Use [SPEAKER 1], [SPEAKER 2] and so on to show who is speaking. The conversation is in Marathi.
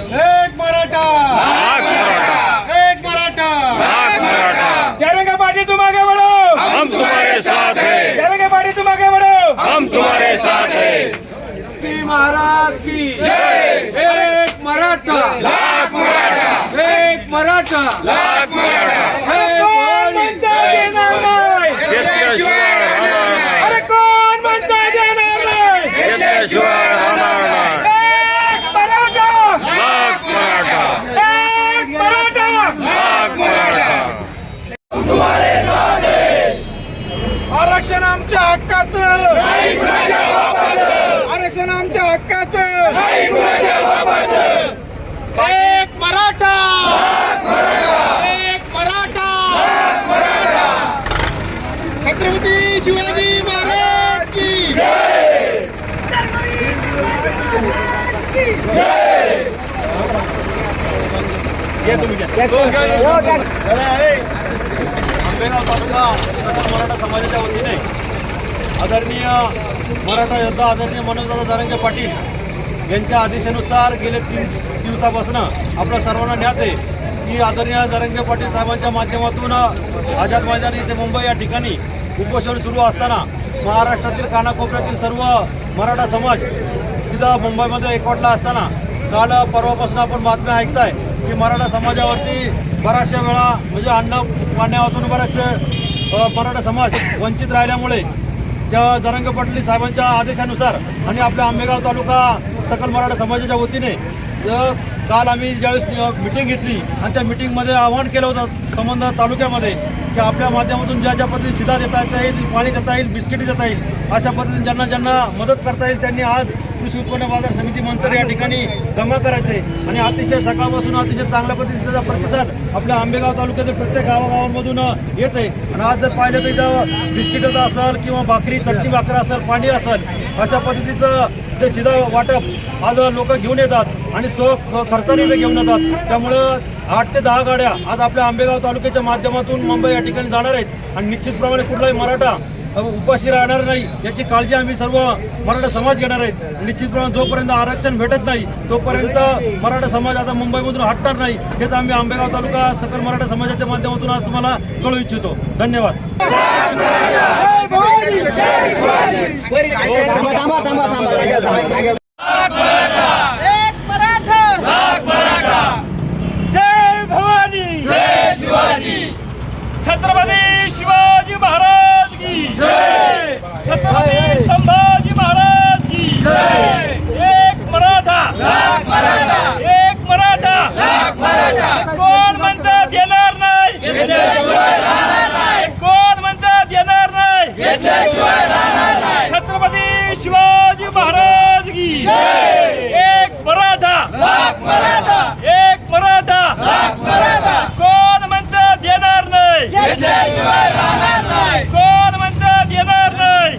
[SPEAKER 1] एक मराठा. एक मराठा.
[SPEAKER 2] जरंगे पार्टी तुम आगे बढ़ो
[SPEAKER 3] हम तुम्हारे साथ हैं.
[SPEAKER 2] जरंगे पार्टी तुम आगे बढ़ो
[SPEAKER 3] हम तुम्हारे साथ हैं.
[SPEAKER 2] की महाराज की एक मराठा.
[SPEAKER 3] लाख मराठा.
[SPEAKER 2] एक मराठा.
[SPEAKER 3] लाख मराठा
[SPEAKER 2] हे कोण म्हणता देणार नाही
[SPEAKER 3] घेतल्याशिवाय राहणार नाही
[SPEAKER 2] अरे कोण म्हणता देणार नाही
[SPEAKER 3] घेतल्याशिवाय राहणार नाही
[SPEAKER 2] एक मराठा
[SPEAKER 3] लाख मराठा
[SPEAKER 2] एक मराठा
[SPEAKER 3] लाख मराठा
[SPEAKER 1] आरक्षण आमच्या हक्काचं. आरक्षण आमच्या हक्काचं.
[SPEAKER 2] एक मराठा. एक मराठा.
[SPEAKER 1] छत्रपती शिवाजी महाराज की
[SPEAKER 4] आंबेगाव तालुका सकल मराठा समाजाच्या वतीने आदरणीय मराठा योद्धा आदरणीय मनोजदादा दारंगे पाटील यांच्या आदेशानुसार गेले तीन दिवसापासून आपल्या सर्वांना ज्ञात आहे की आदरणीय दारंगे पाटील साहेबांच्या माध्यमातून आझाद मैदान इथे मुंबई या ठिकाणी उपोषण सुरू असताना महाराष्ट्रातील कानाकोपऱ्यातील सर्व मराठा समाज तिथं मुंबईमध्ये एकवटला असताना काल परवापासून आपण बातम्या ऐकताय. की मराठा समाजावरती बऱ्याचशा वेळा म्हणजे अन्न पाण्यापासून बऱ्याचशे मराठा समाज वंचित राहिल्यामुळे त्या जरंग पाटील साहेबांच्या आदेशानुसार आणि आपल्या आंबेगाव तालुका सकल मराठा समाजाच्या वतीने काल आम्ही ज्यावेळेस मिटिंग घेतली आणि त्या मिटिंगमध्ये आवाहन केलं होतं संबंध तालुक्यामध्ये की आपल्या माध्यमातून ज्या ज्या पद्धतीने शिधा देता येता येईल पाणी देता येईल बिस्किटी देता येईल अशा पद्धतीने ज्यांना ज्यांना मदत करता येईल त्यांनी आज कृषी उत्पन्न बाजार समिती मंत्र या ठिकाणी जमा करायचे. आणि अतिशय सकाळपासून अतिशय चांगल्या पद्धतीचा प्रतिसाद आपल्या आंबेगाव तालुक्यातील प्रत्येक गावागावांमधून येत. आहे आणि आज जर पाहिलं तर इथं बिस्किटाचं असेल किंवा भाकरी चटणी भाकर असेल पाणी असेल अशा पद्धतीचं ते शिधा वाटप आज लोक घेऊन येतात आणि सो ख- खर्चाने ते घेऊन येतात. त्यामुळं आठ ते दहा गाड्या आज आपल्या आंबेगाव तालुक्याच्या माध्यमातून मुंबई या ठिकाणी जाणार आहेत. आणि निश्चितप्रमाणे कुठलाही मराठा उपाशी राहणार नाही. याची काळजी आम्ही सर्व मराठा समाज घेणार आहेत. निश्चितप्रमाणे जोपर्यंत आरक्षण भेटत नाही तोपर्यंत मराठा समाज आता मुंबईमधून हटणार नाही. हेच आम्ही आंबेगाव तालुका सकल मराठा समाजाच्या माध्यमातून आज तुम्हाला कळू इच्छितो. धन्यवाद
[SPEAKER 5] एक मराठा
[SPEAKER 2] जय भवानी जय शिवाजी छत्रपती शिवाजी महाराज की जय छत्रपती संभाजी महाराज की जय एक मराठा लाख मराठा एक मराठा लाख मराठा कोण म्हणतात येणार नाही घेतल्याशिवाय राहणार नाही कोण म्हणतात येणार नाही घेतल्याशिवाय राहणार नाही छत्रपती शिवाजी महाराज की जय एक मराठा लाख मराठा एक मराठा लाख मराठा कोण म्हणतात येणार नाही घेतल्याशिवाय राहणार नाही कोण म्हणतात येणार नाही